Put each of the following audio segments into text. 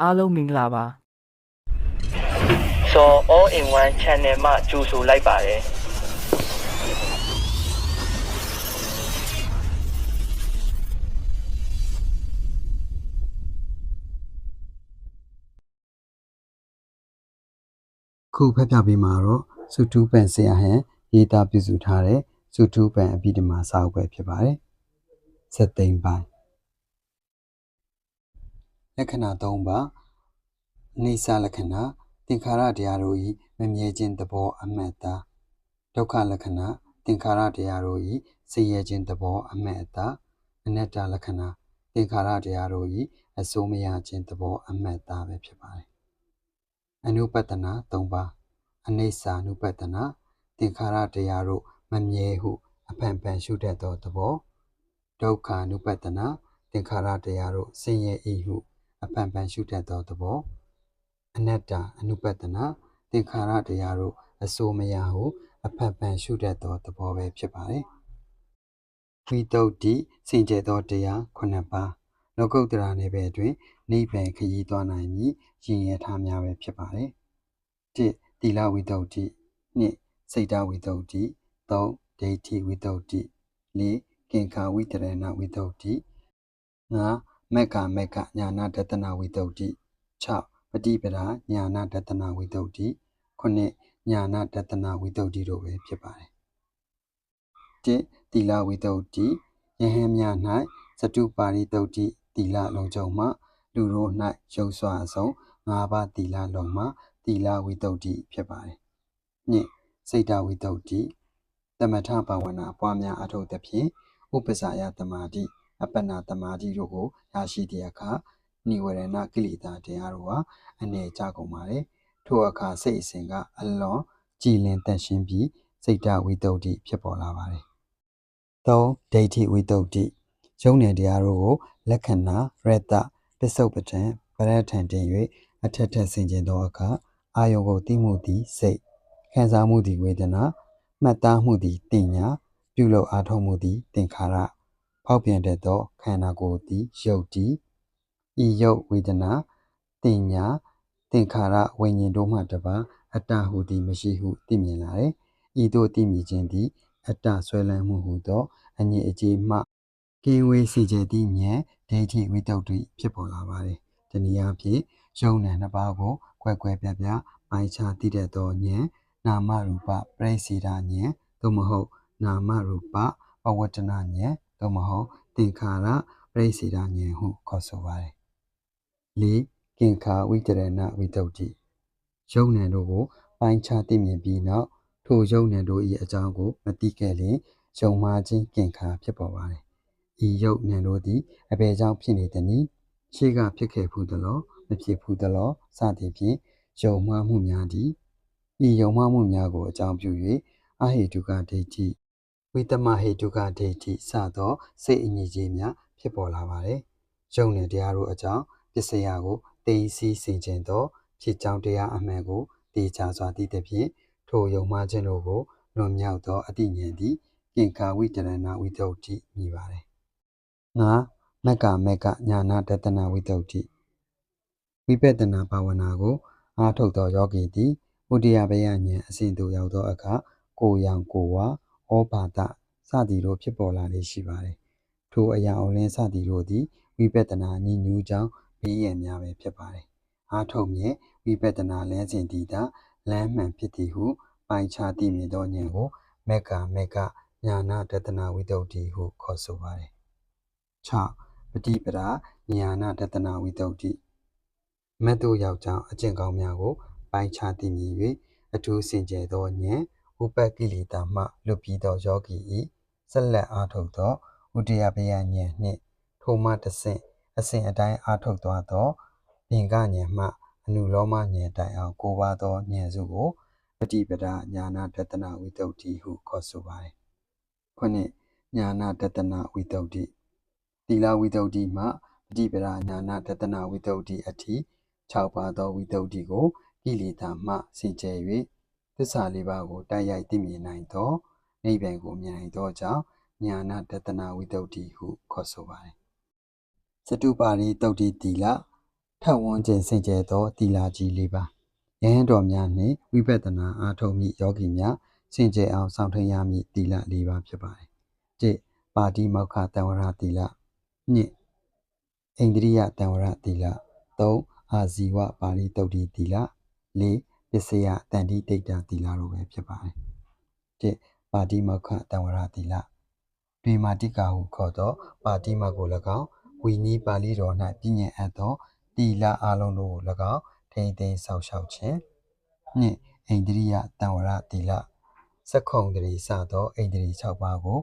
အားလုံးမင်္ဂလာပါစော all in one channel မှာကြိုဆိုလိုက်ပါတယ်ခုဖတ်ပြပေးမှာတော့စုတူပန်ဆရာဟန်ရေးသားပြုစုထားတဲ့စုတူပန်အပြီးတမှာစာအုပ်ပဲဖြစ်ပါတယ်။စက်သိမ်းပိုင်း လက္ခဏာ၃ပါးအနေစာလက္ခဏာသင်္ခါရတရားတို့၏မမြဲခြင်းသဘောအမှတ်သားဒုက္ခလက္ခဏာသင်္ခါရတရားတို့၏ဆင်းရဲခြင်းသဘောအမှတ်အသားအနတ္တလက္ခဏာသင်္ခါရတရားတို့၏အစိုးမရခြင်းသဘောအမှတ်သားပဲဖြစ်ပါတယ်။အနုပတ္တနာ၃ပါးအနိစ္စ ानु ပတ္တနာသင်္ခါရတရားတို့မမြဲဟုအဖန်ဖန်ရှုတတ်သောသဘောဒုက္ခ ानु ပတ္တနာသင်္ခါရတရားတို့ဆင်းရဲ၏ဟု အဖန်ဖန်ရှုတတ်သောသဘောအနတ္တ ानु ပတ္တနာသင်္ခါရတရားတို့အစိုးမရဟုအဖန်ဖန်ရှုတတ်သောသဘောပဲဖြစ်ပါတယ်ဝိတုဒ္ဓိစင်ကြယ်သောတရားခုနှစ်ပါးလောကုတ္တရာနယ်ပယ်တွင်နိဗ္ဗာန်ခရီးသွားနိုင်မည်ရည်ရထားများပဲဖြစ်ပါတယ်1သီလဝိတ္တုတိ2စိတ်တဝိတ္တုတိ3ဒိဋ္ဌိဝိတ္တုတိ4ကင်္ခာဝိတရဏဝိတ္တုတိ5 မက္ခမက္ခညာနာတတနာဝိတ္တုတိ6ပฏิပဒါညာနာတတနာဝိတ္တုတိ9ညာနာတတနာဝိတ္တုတိတို့ပဲဖြစ်ပါတယ်1သီလဝိတ္တုတိယဟန်များ၌သတုပါရိတ္တုတိသီလလုံးစုံမှလူတို့၌ရုပ်စွာအဆုံး၅ပါးသီလလုံးမှသီလဝိတ္တုဖြစ်ပါတယ်။ညစိတ်တဝိတ္တုတမထဘာဝနာပွားများအထုတ်သဖြင့်ဥပ္ပဇာယတမာတိ အပ္ပနာတမာတိတို့ကိုရရှိတဲ့အခါနိဝရဏကိလေသာတရားတို့ဟာအနေကြကုန်ပါတယ်။ထိုအခါစိတ်အစဉ်ကအလွန်ကြည်လင်တန့်ရှင်းပြီးစိတ်တဝိတ္တုဖြစ်ပေါ်လာပါတယ်။၃ဒိဋ္ဌိဝိတ္တုယုံနယ်တရားတို့ကိုလက္ခဏာရတ္တပစ္စုပ္ပတံပရထံတင်၍အထက်ထက်ဆင်ခြင်သောအခါအာယုံကိုသိမှုသည်စိတ်ခံစားမှုသည်ဝေဒနာမှတ်သားမှုသည်တင်ညာပြုလုပ်အားထုတ်မှုသည်သင်္ခါရ ဖောက်ပြန်တတ်သောခန္ဓာကိုယ်သည်ယုတ်တည်ဤယုတ်ဝေဒနာတင်ညာသင်္ခါရဝိညာဉ်တို့မှတပါအတ္တဟုသည်မရှိဟုသိမြင်လာတယ်ဤသို့သိမြင်ခြင်းသည်အတ္တဆွဲလန်းမှုဟုသောအငြိအကျေးမှကင်းဝေးစေခြင်းသည်ဉာဏ်ဒိဋ္ဌိဝိတ္တုဖြစ်ပေါ်လာပါတယ်တနည်းအားဖြင့်ယုံနဲ့နှစ်ပါးကိုကွယ်ကွယ်ပြားပြားပိုင်းခြားသိတတ်သောဉာဏ်နာမရူပပရိစေဒဉာဏ်သို့မဟုတ် နာမရူပပဝတ္တနာဉာဏ် သို့မဟုတ်သင်္ခါရပရိစေဒဉာဏ်ဟုခေါ်ဆိုပါတယ်။၄ကင်္ခာဝိတရဏဝိတ္တုတိယုံနယ်တို့ကိုပိုင်းခြားသိမြင်ပြီးနောက်ထိုယုံနယ်တို့၏အကြောင်းကိုမသိခဲ့လျင်ယုံမှားခြင်းကင်္ခာဖြစ်ပေါ်ပါတယ်။ဤယုံနယ်တို့သည်အဘယ်ကြောင့်ဖြစ်နေသနည်းရှေးကဖြစ်ခဲ့ဖူးသလားမဖြစ်ဖူးသလားစသည်ဖြင့်ယုံမှားမှုများသည်ဤယုံမှားမှုများကိုအကြောင်းပြု၍အဟိတုကဒိဋ္ဌိ ဝိတမဟိတုကဒိဋ္ဌိစသောစိတ်အငြိကြီးများဖြစ်ပေါ်လာပါတယ်။ယုံနယ်တရားတို့အကြောင်းပစ္စယကိုသိသိစင်ကြင်သောဖြစ်ကြောင်းတရားအမှန်ကိုသိချစွာသိသဖြင့်ထိုယုံမှားခြင်းတို့ကိုလွန်မြောက်သောအတိဉာဏ်သည်ကင်္ခာဝိတရဏဝိတ္တုမြည်ပါတယ်။ငါမက္ကမက္ကညာနာတတနာဝိတ္တုဝိပဿနာဘာဝနာကိုအားထုတ်သောယောဂီသည်ဥဒိယဘယဉာဏ်အစဉ်သို့ရောက်သောအခါကိုယ်ရောင်ကိုယ်ဝါ ဩဘာဒစသည်တို့ဖြစ်ပေါ်လာလေရှိပါသည်။ထိုအရာအလင်းစသည်တို့သည်ဝိပဿနာဉာဏ်ညူးကြောင်းဘေးရန်များပဲဖြစ်ပါသည်။အားထုတ်မြင်ဝိပဿနာလမ်းစဉ်တည်တာလမ်းမှန်ဖြစ်သည်ဟုပိုင်းခြားသိမြင်သောဉာဏ်ကိုမေက္ခမေက္ခညာနာတတနာဝိတ္တုဟုခေါ်ဆိုပါသည်။6ပฏิပဒါညာနာတတနာဝိတ္တုမတ်တို့ယောက်ျောင်းအကျင့်ကောင်းများကိုပိုင်းခြားသိမြင်၍အထူးစင်ကြယ်သောဉာဏ် ဥပကိလေသာမှလွတ်ပြီးသောယောဂီ၏ဆက်လက်အားထုတ်သောဥဒယပယဉာဏ်နှင့်ထိုမှတဆင့်အစဉ်အတိုင်းအားထုတ်သွားသောသင်္ကဉာဏ်မှအနုလောမဉာဏ်တိုင်အောင်ကိုးပါသောဉာဏ်စုကိုပฏิပဒါညာနာတတနာဝိတ္တုဟုခေါ်ဆိုပါသည်။ခုနှစ်ညာနာတတနာဝိတ္တုသီလဝိတ္တုမှပฏิပဒါညာနာတတနာဝိတ္တုအထိ6ပါးသောဝိတ္တုကိုကိလေသာမှစင်ကြယ်၍သ စ္စာလေးပါးကိုတိုက်ရိုက်သိမြင်နိုင်သောနိဗ္ဗာန်ကိုမြင်နိုင်သောကြောင့်ညာနာတတနာဝိတ္တုဟုခေါ်ဆိုပါတယ်။စတုပါရိတုတ်တိတိလထပ်ဝန်းကျင်စင်ကြယ်သောတီလာကြီးလေးပါယဟန်တော်များနှင့်ဝိပဿနာအားထုတ်မိယောဂီများစင်ကြယ်အောင်ဆောင်ထင်းရမည့်တီလာလေးပါဖြစ်ပါတယ်၁ပါတိမောက္ခတံဝရတီလာ၂ဣန္ဒြိယတံဝရတီလာ၃အာဇီဝပါဠိတုတ်တိတီလာ၄ ပစ္စယတန်တိဒိဋ္ဌတီလာတို့ပဲဖြစ်ပါတယ်၁ပါတိမောက္ခတံဝရတီလာဒွေမာတိကာဟုခေါ်သောပါတိမကို၎င်းဝီနီးပါဠိတော်၌ပြည့်ညတ်အပ်သောတီလာအလုံးတို့ကို၎င်းထိမ့်သိမ်းဆောက်ရှောက်ခြင်းနှင့်အိန္ဒြိယတံဝရတီလာစက္ခုံတရီစသောအိန္ဒြိ6ပါးကို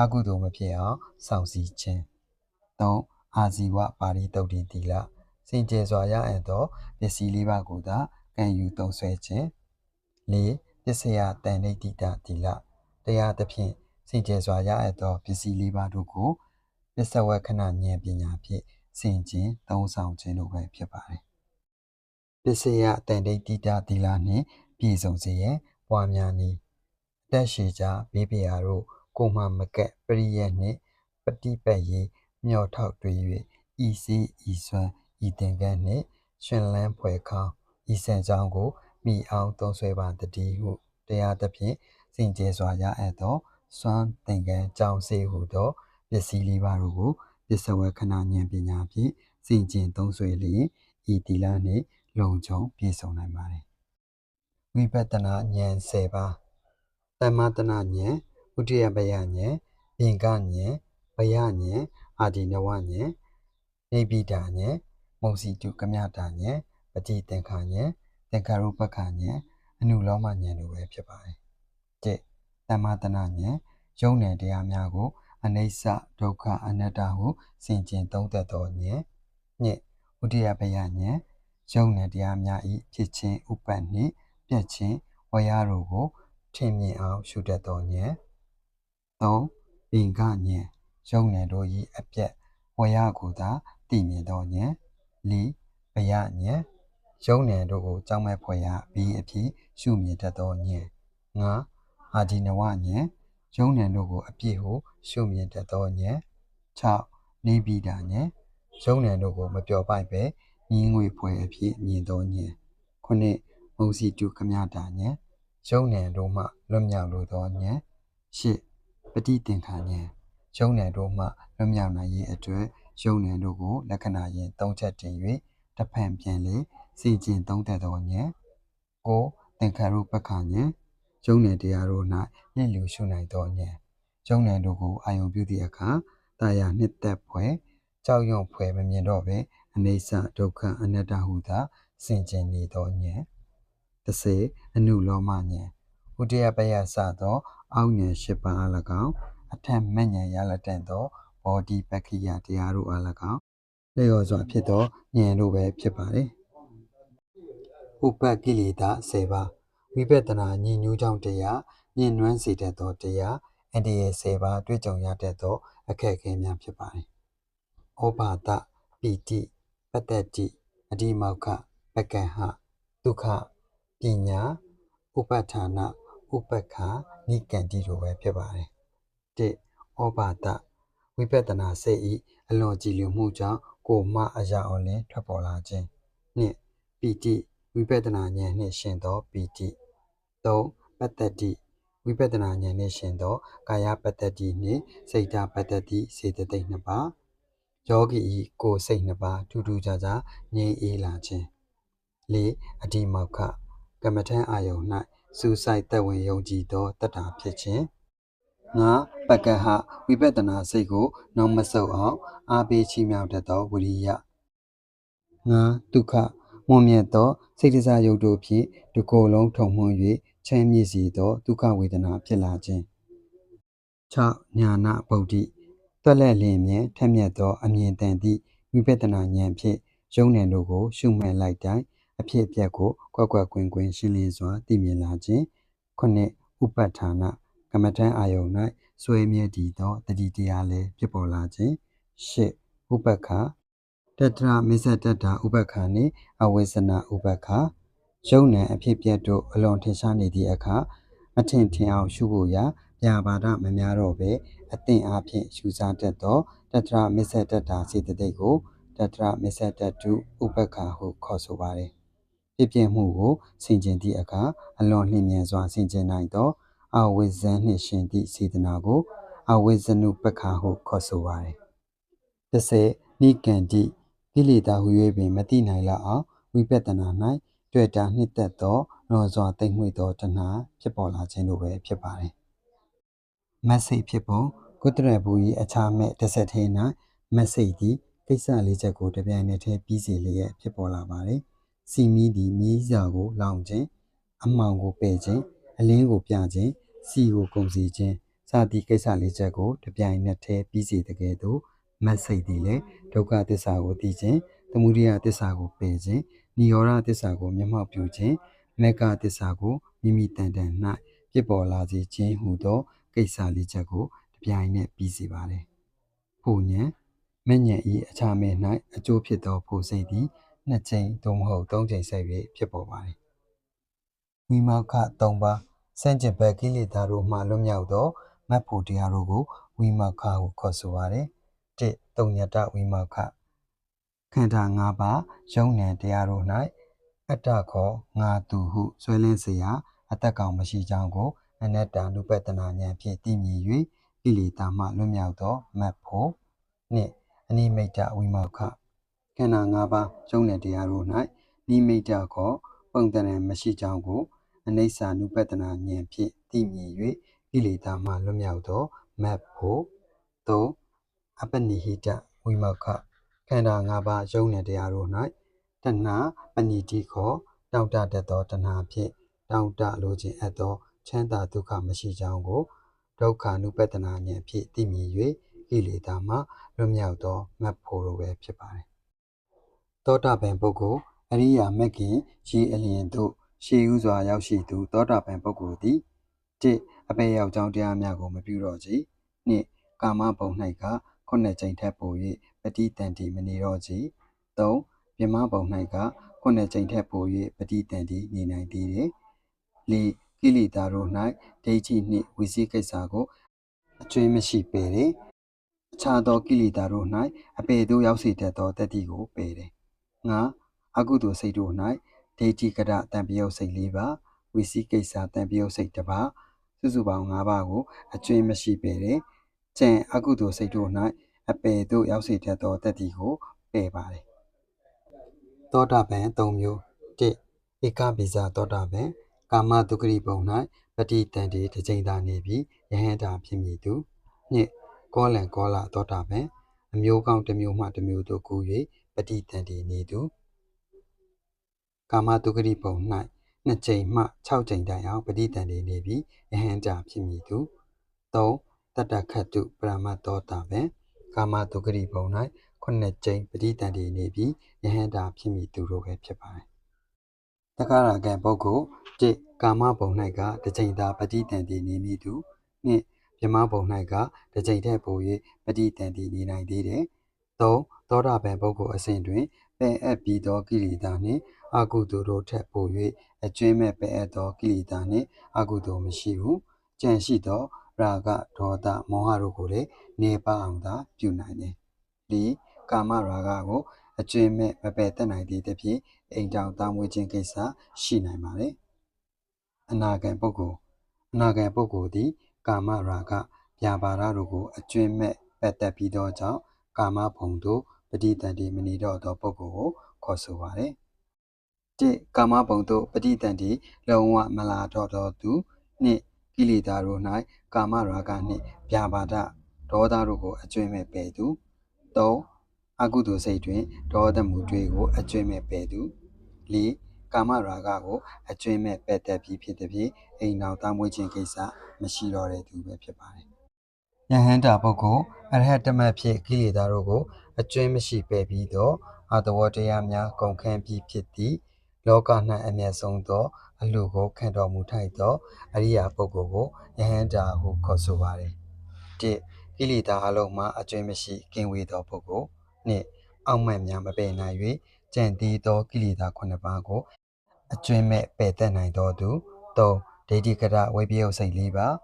အကုသိုလ်မဖြစ်အောင်စောင့်စည်းခြင်း၃အာဇီဝပါဠိတုတ်တိတီလာစင်ကြယ်စွာရအပ်သောပစ္စည်းလေးပါးကိုသာ ကံယူသုံးဆွဲခြင်း၄ပစ္စယတန်ဋိတိတတီလာတရားသဖြင့်စင်ကြယ်စွာရအပ်သောပစ္စည်းလေးပါးတို့ကိုပစ္စဝက္ခဏဉာဏ်ပညာဖြင့်ဆင်ခြင်သုံးဆောင်ခြင်းတို့ပဲဖြစ်ပါတယ်ပစ္စယတန်ဋိတိတတီလာနှင့်ပြည့်စုံစေရန်ပွားများနည်းအသက်ရှည်ကြဘေးပရာတို့ကိုမှမကက်ပရိယက်နှင့်ပฏิပတ်ရေးမြော်ထောက်တွေ့၍ဤစီဤစွမ်းဤသင်္ကန်းနှင့်ရှင်လန်းဖွယ်ခေါင်း ဤဆန်ကြောင်းကိုမိအောင်သုံးဆွဲပါတည်းဟုတရားသဖြင့်စင်ကြယ်စွာရအပ်သောစွမ်းသင်္ကန်းကြောင်းစေဟုသောပစ္စည်းလေးပါတို့ကိုပစ္စဝေခဏဉာဏ်ပညာဖြင့်စင်ကြင်သုံးဆွဲလျင်ဤတီလာနှင့်လုံခြုံပြည့်စုံနိုင်ပါတယ်ဝိပဿနာဉာဏ်10ပါးသမတနာဉာဏ်ဥဒိယပယဉာဏ်ပင်ကဉာဏ်ဘယဉာဏ်အာဒီနဝဉာဏ်နေပိတာဉာဏ်မုံစီတုကမြတာဉာဏ် ပฏิသင်္ခာဉာဏ်သင်္ခါရုပ္ပခဉာဏ်အနုလောမဉာဏ်တို့ပဲဖြစ်ပါတယ်၁သမတနာဉာဏ်ယုံနယ်တရားများကို အနိစ္စဒုက္ခအနတ္တဟုဆင်ခြင်သုံးသပ်သောဉာဏ်၂ဥဒိယပယဉာဏ်ယုံနယ်တရားများဤဖြစ်ခြင်းဥပ္ပနှင့်ပြည့်ခြင်းဝရတို့ကိုထင်မြင်အောင်ရှုတတ်သောဉာဏ်၃ပင်ကဉာဏ်ယုံနယ်တို့၏အပြက်ဝရကိုသာသိမြင်သောဉာဏ်၄ဘယဉာဏ် ယုံနယ်တို့ကိုကြောင်းမဲ့ဖွယ်ရပြီးအဖြစ်ရှုမြင်တတ်သောဉာဏ်၅အာဒီနဝဉာဏ်ယုံနယ်တို့ကိုအပြည့်ဟုရှုမြင်တတ်သောဉာဏ်၆နေပိတာဉာဏ်ယုံနယ်တို့ကိုမပြောပိုက်ပဲငင်းငွေဖွယ်အဖြစ်မြင်သောဉာဏ်ခုနှစ်မုံစီတုကမြတာဉာဏ်ယုံနယ်တို့မှလွတ်မြောက်လိုသောဉာဏ်ရှစ်ပฏิသင်္ခါဉာဏ်ယုံနယ်တို့မှလွတ်မြောက်နိုင်ရေးအတွက်ယုံနယ်တို့ကိုလက္ခဏာယင်၃ချက်တင်၍တဖန်ပြန်လေ စီကျင်သုံးသက်သောဉာဏ်ကိုသင်္ခါရုပ္ပခဉာဏ်ယုံနယ်တရားတို့၌လင့်လူရှုနိုင်သောဉာဏ်ယုံနယ်တို့ကိုအာယုံပြုသည့်အခါတာယာနှစ်သက်ဖွယ်ကြောက်ရွံ့ဖွယ်မမြင်တော့ပင်အနိစ္စဒုက္ခအနတ္တဟုသာဆင်ခြင်နေသောဉာဏ်တစ်စေအနုလောမဉာဏ်ဥဒယပယစသောအောက်ဉာဏ်၈ပါးအား၎င်းအထက်မဉဏ်ရလတန်သောဘောဓိပက္ခိယတရားတို့အား၎င်းလျော်စွာဖြစ်သောဉာဏ်တို့ပဲဖြစ်ပါတယ် ဥပ္ပကိလေသာ10ပါးဝိပဿနာဉာဏ်ညူးကြောင့်တရားဉာဏ်နွမ်းစေတတ်သောတရားအန္တရာယ်10ပါးတွေ့ကြုံရတတ်သော အခက်အခဲများဖြစ်ပါတယ်။ဩဘာဒပီတိပတ္တတိအဓိမောက္ခပကံဟဒုက္ခပညာဥပဋ္ဌာနဥပက္ခနိကန္တိတို့ပဲဖြစ်ပါတယ်။၁ဩဘာဒဝိပဿနာစိတ်ဤအလွန်ကြည်လင်မှုကြောင့်ကိုမှအရာအောင်လင်းထွက်ပေါ်လာခြင်း။၂ပီတိ ဝိပဿနာဉာဏ်နှင့်ရှင်သောပီတိ၃ပတ္တတိဝိပဿနာဉာဏ်နှင့်ရှင်သောကာယပတ္တတိနှင့်စိတ်ဓာပတ္တတိစေတသိက်နှစ်ပါးယောဂီဤကိုယ်စိတ်နှစ်ပါးထူးထူးခြားခြားငြိမ်အေးလာခြင်း၄အဓိမောက္ခကမ္မထံအာယုံ၌စူးစိုက်သက်ဝင်ယုံကြည်သောတတ္တာဖြစ်ခြင်းငါပကဟဝိပဿနာစိတ်ကိုနောက်မဆုတ်အောင် အားပေးချီးမြှောက်တတ်သောဝိရိယငါဒုက္ခ မွန်မြတ်သောစိတ်တစားယုတ်တို့ဖြင့်ဒီကိုယ်လုံးထုံမှွန်း၍ချမ်းမြေ့စေသောဒုက္ခဝေဒနာဖြစ်လာခြင်း6ညာနာဗုဒ္ဓိတွက်လက်လျင်မြင်ထက်မြက်သောအမြင်တန်သည့်ဝိပဿနာဉာဏ်ဖြင့်ယုံနံတို့ကို ရှုမှတ်လိုက်တိုင်းအဖြစ်အပျက်ကိုကွက်ကွက်ကွင်းကွင်းရှင်းလင်းစွာသိမြင်လာခြင်းခုနှစ်ဥပဋ္ဌာနကမ္မထံအာယုန်၌ဆွေမြဲတည်သောတတိတရားလည်းဖြစ်ပေါ်လာခြင်းရှစ်ဥပက္ခ တတရမစ္ဆတတ္တာဥပက္ခနှင့်အဝိဇ္ဇနာဥပက္ခယုံနံအဖြစ်အပျက်တို့အလွန်ထင်ရှားနေသည့်အခါအထင်ထင်အောင်ရှုဖို့ရာပြာပါဒမများတော့ပဲအသင်အားဖြင့်ရှုစားတတ်သောတတရမစ္ဆတတ္တာစေတသိက်ကိုတတတရမစ္စတတုဥပက္ခဟုခေါ်ဆိုပါတယ်ဖြစ်ပြမှုကိုဆင်ခြင်သည့်အခါအလွန်လျင်မြန်စွာဆင်ခြင်နိုင်သောအဝိဇ္ဇန်နှင့်ရှင်သည့်စေတနာကိုအဝိဇ္ဇနုပက္ခဟုခေါ်ဆိုပါတယ်တစ်ဆယ်နိကန္တိ ကိလေသာဟု၍ပင်မတိနိုင်လောက်အောင်ဝိပဿနာ၌တွေ့တာနှစ်သက်သောလွန်စွာတိမ်မွေ့သောတဏှာဖြစ်ပေါ်လာခြင်းတို့ပဲဖြစ်ပါတယ်မတ်စိတ်ဖြစ်ပုံကုတ္တရဘူ၏အခြားမဲ့တစ်ဆက်သေး၌မတ်စိတ်သည်ကိစ္စလေးချက်ကိုတပြိုင်နက်တည်းပြီးစီလျက်ဖြစ်ပေါ်လာပါတယ်စီမီသည်မြည်စာကိုလောင်ခြင်းအမှောင်ကိုပယ်ခြင်းအလင်းကိုပြခြင်းစီကိုကုန်စီခြင်းစသည့်ကိစ္စလေးချက်ကိုတပြိုင်နက်တည်းပြီးစီတကယ်သို့ မတ်စိတ်သည်လည်းဒုက္ခသစ္စာကိုသိခြင်းသမုဒိယသစ္စာကိုပယ်ခြင်းនិရောဓသစ္စာကိုမျက်မှောက်ပြုခြင်းမေကသစ္စာကိုမိမိတန်တန်၌ဖြစ်ပေါ်လာစေခြင်းဟူသောကိစ္စလေးချက်ကိုတပြိုင်နက်ပြီးစီပါတယ်။ဖို့ဉဏ်မဉ္ဇဉ်ဤအခြားမဲ့၌အကျိုးဖြစ်သောဖို့စိတ်သည်နှစ်ချိန်သို့မဟုတ်သုံးချိန်ဆက်၍ဖြစ်ပေါ်ပါတယ်။ဝိမောက္ခ၃ပါးစံကျင်ဘက်ကိလေသာတို့မှလွတ်မြောက်သောမတ်ဖို့တရားတို့ကိုဝိမောက္ခဟုခေါ်ဆိုပါတယ်။ တစ်တုံညတဝိမောက္ခခန္ဓာ၅ပါးယုံနံတရားတို့၌အတ္တခောငါသူဟုဆွဲလင်းเสียအတ္တကောင်မရှိကြောင်းကိုအနတ္တနုပတနာဉာဏ်ဖြင့်သိမြင်၍ကိလေသာမှလွတ်မြောက်သောမတ်ဖို့နှင့်အနိမိတ်တဝိမောက္ခခန္ဓာ၅ပါးယုံနံတရားတို့၌နိမိတ်တခောပုံတဏံမရှိကြောင်းကိုအနိစ္စနုပတနာဉာဏ်ဖြင့်သိမြင်၍ကိလေသာမှလွတ်မြောက်သောမတ်ဖို့သုံး အပနိဟိတဝိမောက္ခခန္ဓာ၅ပါးယုံနယ်တရားတို့၌တဏှာပဏိတိခောတောင့်တတတ်သောတဏှာဖြင့်တောင့်တလိုခြင်းအပ်သောချမ်းသာဒုက္ခမရှိကြောင်းကိုဒုက္ခ ानु ပတနာဉာဏ်ဖြင့်သိမြင်၍ကိလေသာမှလွတ်မြောက်သောမတ်ဖို့လိုပဲဖြစ်ပါတယ်။သောတာပန်ပုဂ္ဂိုလ်အရိယာမဂ်ခင်ရည်အလျင်သို့ရှေးဥစွာရောက်ရှိသူ သောတာပန်ပုဂ္ဂိုလ်သည်တစ်အပေရောက်ကြောင်းတရားများကိုမပြုတော့ကြ။နှစ်ကာမဘုံ၌က ခုနှစ်ကြိမ်ထက်ပို၍ပဋိတန်တိမနေတော့ကြ။သုံးမြမဘုံ၌ကခုနှစ်ကြိမ်ထက်ပို၍ပဋိတန်တိနေနိုင်သေးတယ်။လေးကိလေသာတို့၌ဒိဋ္ဌိနှင့်ဝိသိကိစ္စကိုအကျွေးမရှိပယ်တယ်။အခြားသောကိလေသာတို့၌အပေသို့ရောက်စေတတ်သောတတ္တိကိုပယ်တယ်။ငါအကုသိုလ်စိတ်တို့၌ဒိဋ္ဌိကရတံပယုတ်စိတ်၄ပါးဝိသိကိစ္စတံပယုတ်စိတ်တစ်ပါးစုစုပေါင်း၅ပါးကိုအကျွေးမရှိပယ်တယ်။ ကြံအကုသိုလ်စိတ်တို့၌အပေတို့ရောက်စေတတ်သောတတ္တိကိုပယ်ပါတယ်။သောတာပန်၃မျိုး၁ဧကပိဇာသောတာပန်ကာမတုဂရိပုံ၌ပဋိတန်တေတစ်ချိန်သာနေပြီးယဟန္တာဖြစ်မည်သူ၂ကောလံကောလသောတာပန်အမျိုးကောင်းတစ်မျိုးမှတစ်မျိုးတို့ကူ၍ပဋိတန်တေနေသူကာမတုဂရိပုံ၌နှစ်ချိန်မှ6ချိန်တိုင်အောင်ပဋိတန်တေနေပြီးယဟန္တာဖြစ်မည်သူ၃ တတ္တခတုပရမတောတာပဲကာမတုဂရိဘုံ၌ခုနှစ်ကြိမ်ပဋိတန်တည်နေပြီးယဟန္တာဖြစ်မိသူတို့ပဲဖြစ်ပါတယ်တခါရကံပုဂ္ဂိုလ်တစ်ကာမဘုံ၌ကတစ်ကြိမ်သာပဋိတန်တည်နေမိသူနှစ်မြမဘုံ၌ကတစ်ကြိမ်ထက်ပို၍ပဋိတန်တည်နေနိုင်သေးတယ်သုံးသောတာပန်ပုဂ္ဂိုလ်အစဉ်တွင်ပယ်အပ်ပြီးသောကိလေသာနှင့်အကုသိုလ်တို့ထက်ပို၍အကျွင်းမဲ့ပယ်အပ်သောကိလေသာနှင့်အကုသိုလ်မရှိဘူးကြံရှိသော ရာဂဒေါသမောဟတို့ကိုလည်းနေပါအောင်သာပြုနိုင်တယ်ဒီကာမရာဂကိုအကျွင်းမဲ့မပယ်တတ်နိုင်သည့်တဖြင့်အိမ်တောင်သားမွေးခြင်းကိစ္စရှိနိုင်ပါတယ်အနာဂံပုဂ္ဂိုလ်အနာဂံပုဂ္ဂိုလ်သည် ကာမရာဂပြာပါဒတို့ကိုအကျွင်းမဲ့ပတ်သက်ပြီးသောကြောင့်ကာမဘုံတို့ပဋိတန်တိမနေတော့သောပုဂ္ဂိုလ်ကိုခေါ်ဆိုပါတယ်တိကာမဘုံတို့ပဋိတန်တိလုံးဝမလာတော့သောသူနှင့် ကိလေသာတို့၌ကာမရာဂနှင့်ပြာပါဒဒေါသတို့ကိုအကျွင်းမဲ့ပယ်သူ၃အကုသိုလ်စိတ်တွင်ဒေါသမူတွေကိုအကျွင်းမဲ့ပယ်သူ၄ကာမရာဂကိုအကျွင်းမဲ့ပယ်တက်ပြီးဖြစ်တဲ့ဖြင့်အိမ်နောက်သားမွေးခြင်းကိစ္စမရှိတော့တဲ့သူပဲဖြစ်ပါတယ်။ယဟန္တာပုဂ္ဂိုလ်အရဟတမတ်ဖြစ်ကိလေသာတို့ကိုအကျွင်းမရှိပယ်ပြီးတော့အတဝတရားများကုန်ခန်းပြီးဖြစ်သည့်လောက၌အမျက်ဆုံးသော အလှကိုခံတော်မူထိုက်သောအရိယာပုဂ္ဂိုလ်ကိုယဟန္တာဟုခေါ်ဆိုပါတယ်။တစ်ကိလေသာအလုံးမှာအကျွင်းမရှိကင်းဝေးသောပုဂ္ဂိုလ်နှင့်အောက်မှန်များမပယ်နိုင်၍ကြံသေးသောကိလေသာခုနှစ်ပါးကိုအကျွင်းမဲ့ပယ်တတ်နိုင်သောသူ၃ဒိဋ္ဌိကရဝိပယုတ်စိတ်၄ပါး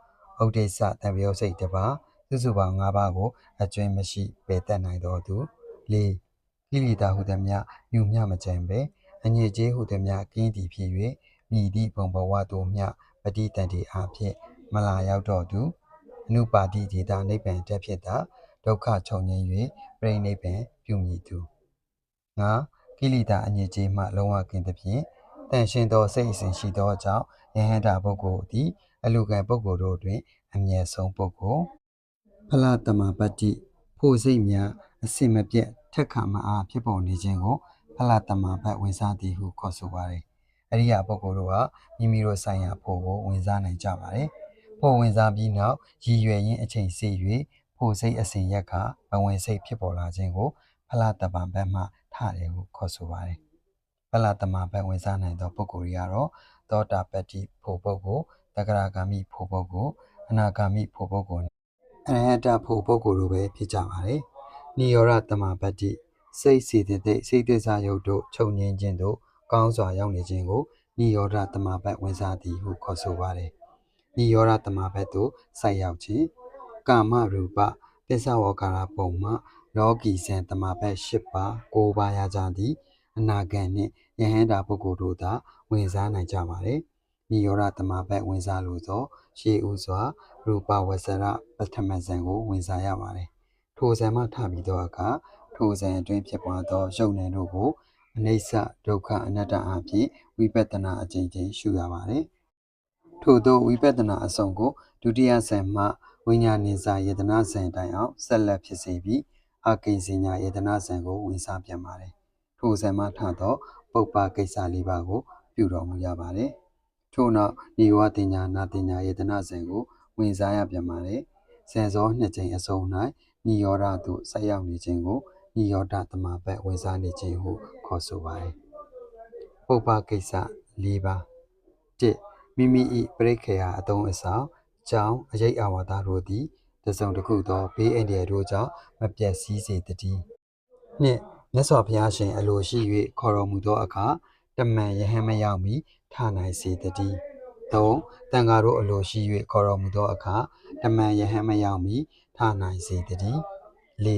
ဥဒိစ္စတံပယုတ်စိတ်တစ်ပါးစုစုပေါင်း၅ပါးကိုအကျွင်းမရှိပယ်တတ်နိုင်သောသူ၄ကိကိလေသာဟုသည်မြညူမြမကြံပဲအညစ်အကြေးဟုသည်မြကင်းသည်ဖြစ်၍ မြည်သည့်ဘုံဘဝတို့မြပฏิတန်တိအားဖြင့်မလာရောက်တော့သူအနုပါတိဒေတာနိဗ္ဗာန်တက်ဖြစ်တာဒုက္ခချုပ်ငြိမ်း၍ပြိဋိနိဗ္ဗာန်ပြုမည်သူငါကိလေသာအညစ်အကြေးမှလုံးဝကင်းသဖြင့်တန်ရှင်သောစိတ်အစဉ်ရှိသောကြောင့်ယဟန္တာပုဂ္ဂိုလ်သည်အလူကံပုဂ္ဂိုလ်တို့တွင်အမြဲဆုံးပုဂ္ဂိုလ်ဖလတမပတ္တိဖို့စိတ်များအစင်မပြတ်ထက်ခါမအားဖြစ်ပေါ်နေခြင်းကိုဖလတမဘတ်ဝင်စားသည်ဟုခေါ်ဆိုပါတယ်။ အရိယာပုဂ္ဂိုလ်တို့ကမိမိတို့ဆိုင်ရာဖို့ကိုဝင်စားနိုင်ကြပါတယ်။ဖို့ဝင်စားပြီးနောက်ရည်ရွယ်ရင်းအချိန်စေ၍ဖို့စိတ်အစဉ်ရက်ကဘဝင်စိတ်ဖြစ်ပေါ်လာခြင်းကိုဖလတမဘတ်မှထတယ်ဟုခေါ်ဆိုပါတယ်။ဖလတမဘတ်ဝင်စားနိုင်သောပုဂ္ဂိုလ်တွေကတော့သောတာပတ္တိဖို့ပုဂ္ဂိုလ်တဂရဂါမိဖို့ပုဂ္ဂိုလ်အနာဂါမိဖို့ပုဂ္ဂိုလ်အရဟတဖို့ပုဂ္ဂိုလ်တို့ပဲဖြစ်ကြပါတယ်။နိရောဓတမပတ္တိစိတ်စီတည်တဲ့စိတ်သစ္စာယုတ်တို့ချုပ်ငြင်းခြင်းတို့ ကောင်းစွာရောက်နေခြင်းကိုနိရောဓတမပတ်ဝင်စားသည်ဟုခေါ်ဆိုပါတယ်။နိရောဓတမပတ်သို့ဆိုက်ရောက်ခြင်းကာမရူပပစ္စဝကာရပုံမှလောကီဇံတမပတ်၈ပါး၉ပါးရကြသည်အနာဂတ်နှင့်ယဟန္တာပုဂ္ဂိုလ်တို့သာဝင်စားနိုင်ကြပါတယ်။နိရောဓတမပတ်ဝင်စားလို့သောရှေးဥစွာရူပဝဆရပထမဇံကိုဝင်စားရပါတယ်။ထိုဇံမှထပြီးသောအခါထိုဇံအတွင်းဖြစ်ပွားသောရုပ်နာမ်တို့ကို အနိစ္စဒုက္ခအနတ္တအဖြစ်ဝိပဿနာအကျဉ်းချင်းရှုရပါတယ်။ထို့သောဝိပဿနာအစုံကိုဒုတိယဇံမှဝိညာဉ်ဉ္စာယေတနာဇံတိုင်အောင်ဆက်လက်ဖြစ်စေပြီးအကိဉ္စညာယေတနာဇံကိုဝင်စားပြန်ပါတယ်။ထိုဇံမှထသောပုပ္ပကိစ္စလေးပါးကို ပြုတော်မူရပါတယ်။ထို့နောက်ညီဝတင်ညာနာတင်ညာယေတနာဇံကိုဝင်စားရပြန်ပါတယ်။ဇံစောနှစ်ကြိမ်အစုံ၌နိရောဓသို့ဆက်ရောက်နေခြင်းကို နိရောဓတမပတ်ဝင်စားနေခြင်းဟုခေါ်ဆိုပါတယ်။ပုပ္ပကိစ္စ၄ပါး၁မိမိ၏ပရိခေယအတုံးအဆောင်ကြောင်းအရေးအဝါဒတို့သည်တစုံတစ်ခုသောဘေးအန္တရာယ်တို့ကြောင့်မပြတ်စည်းစေတည်း။နှစ်မြတ်စွာဘုရားရှင်အလိုရှိ၍ခေါ်တော်မူသောအခါတမန်ယဟန်မရောက်မီထနိုင်စေတည်း။၃တန်ဃာတို့အလိုရှိ၍ခေါ်တော်မူသောအခါတမန်ယဟန်မရောက်မီထနိုင်စေတည်း။၄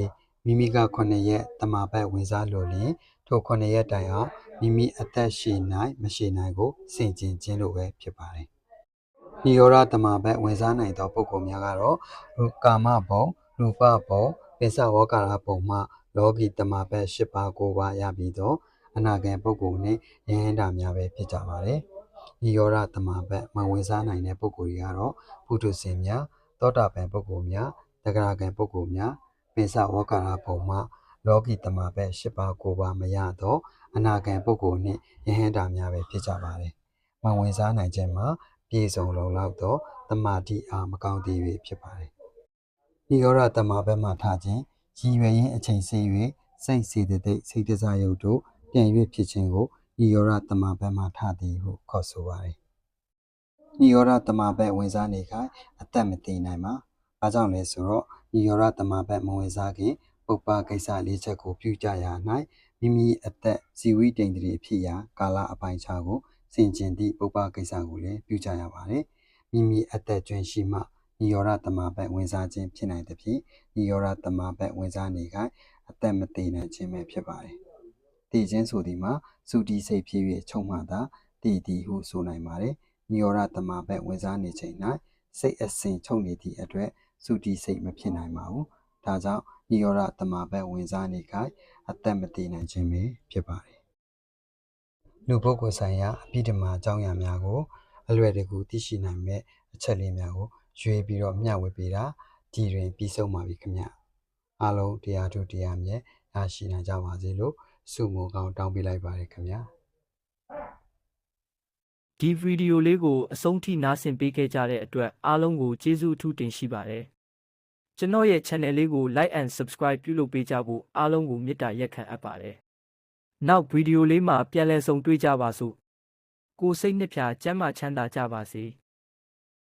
မိမိက9ရက်တမာပတ်ဝင်စားလိုလျင်ထို9ရက်တိုင်အောင်မိမိအသက်ရှည်နိုင်မရှိနိုင်ကိုစင်ကျင်ခြင်းလို့ပဲဖြစ်ပါတယ်။နိရောဓတမာပတ်ဝင်စားနိုင်သောပုဂ္ဂိုလ်များကတော့ရူကာမဘုံရူပဘုံပိဿဝကာရဘုံမှလောကီတမာပတ်၈ပါး၉ပါးရပြီးတော့အနာဂံပုဂ္ဂိုလ်နဲ့ယဟန္တာများပဲဖြစ်ကြပါတယ်။နိရောဓတမာပတ်မဝင်စားနိုင်တဲ့ပုဂ္ဂိုလ်တွေကတော့ပုထုဇဉ်များသောတာပန်ပုဂ္ဂိုလ်များတဂရဂံပုဂ္ဂိုလ်များ ပိဿဝကာရဘုံမှလောကီတမာပတ်၈ပါး၉ပါးမရတော့အနာဂံပုဂ္ဂိုလ်နှင့်ယဟန္တာများပဲဖြစ်ကြပါတယ်။မဝင်စားနိုင်ခြင်းမှာပြည့်စုံလုံလောက်သောတမာတိအားမကောင်းသေး၍ဖြစ်ပါတယ်။နိရောဓတမာဘက်မှထားခြင်းရည်ရွယ်ရင်းအချိန်စေ၍စိတ်စေတသိက်စိတ်တစားယုတ်တို့ပြန်၍ဖြစ်ခြင်းကိုနိရောဓတမာဘက်မှထားသည်ဟုခေါ်ဆိုပါတယ်။နိရောဓတမာဘက်ဝင်စားနေခိုင်အသက်မတည်နိုင်ပါ။ဘာကြောင့်လဲဆိုတော့ နိရောဓတမာဘက်မဝင်စားခင်ပုပ္ပကိစ္စလေးချက်ကိုပြုကြရ၌မိမိအသက်ဇီဝိတ္တိန်တည်းဖြစ်ရာကာလအပိုင်းခြားကိုစင်ကျင်သည့်ပုပ္ပကိစ္စကိုလည်းပြုကြရပါတယ်။မိမိအသက်ကျွမ်းရှိမှနိရောဓတမဘက်ဝင်စားခြင်းဖြစ်နိုင်သဖြင့်နိရောဓတမဘက်ဝင်စားနေကအသက်မတည်နိုင်ခြင်းပဲဖြစ်ပါတယ်။တည်ခြင်းဆိုသည်မှာစုတီစိတ်ဖြစ်၍ချုံမှသာတည်သည်ဟုဆိုနိုင်ပါတယ်။နိရောဓတမဘက်ဝင်စားနေချိန်၌စိတ်အစဉ်ချုပ်နေသည့်အတွက် စုတီစိတ်မဖြစ်နိုင်ပါဘူး။ဒါကြောင့်နိရောဓတမဘက်ဝင်စားနေကအသက်မတည်နိုင်ခြင်းပဲဖြစ်ပါတယ်။လူပုဂ္ဂိုလ်ဆိုင်ရာအပိဓမ္မာအကြောင်းအရာများကို အလွယ်တကူသိရှိနိုင်မဲ့အချက်လေးများကိုရွေးပြီးတော့မျှဝေပေးတာဒီတွင်ပြီးဆုံးပါပြီခင်ဗျ။အားလုံးတရားထုတရားမြတ်ရရှိနိုင်ကြပါစေလို့ဆုမွန်ကောင်းတောင်းပေးလိုက်ပါတယ်ခင်ဗျာ။ ဒီဗီဒီယိုလေးကိုအဆုံးထိနားဆင်ပေးခဲ့ကြတဲ့အတွက်အားလုံးကိုကျေးဇူးအထူးတင်ရှိပါတယ်။ကျွန်တော်ရဲ့ channel လေးကို like and subscribe ပြုလုပ်ပေးကြဖို့အားလုံးကိုမေတ္တာရက်ခံအပ်ပါတယ်။နောက်ဗီဒီယိုလေးမှာပြန်လည်ဆုံတွေ့ကြပါစို့။ကိုယ်စိတ်နှစ်ဖြာကျမ်းမာချမ်းသာကြပါစေ။